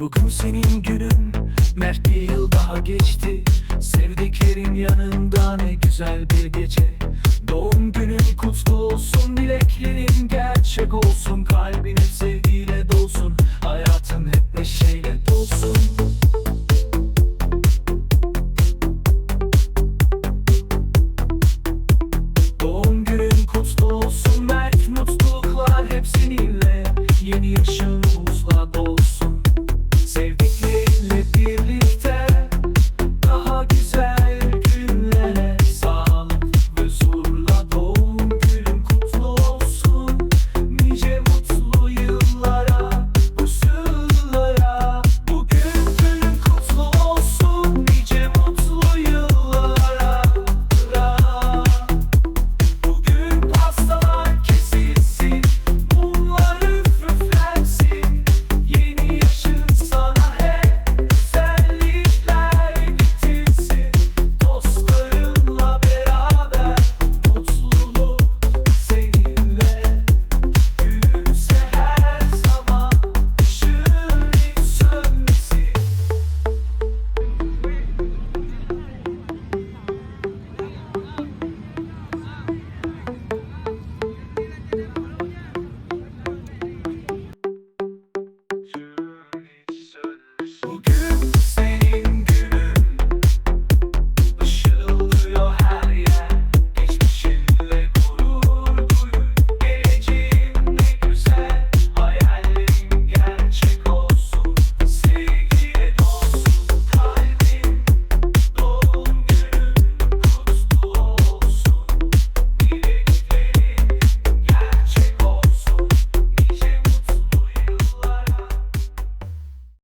Bugün senin günün Mert bir yıl daha geçti. Sevdiklerin yanında ne güzel bir gece.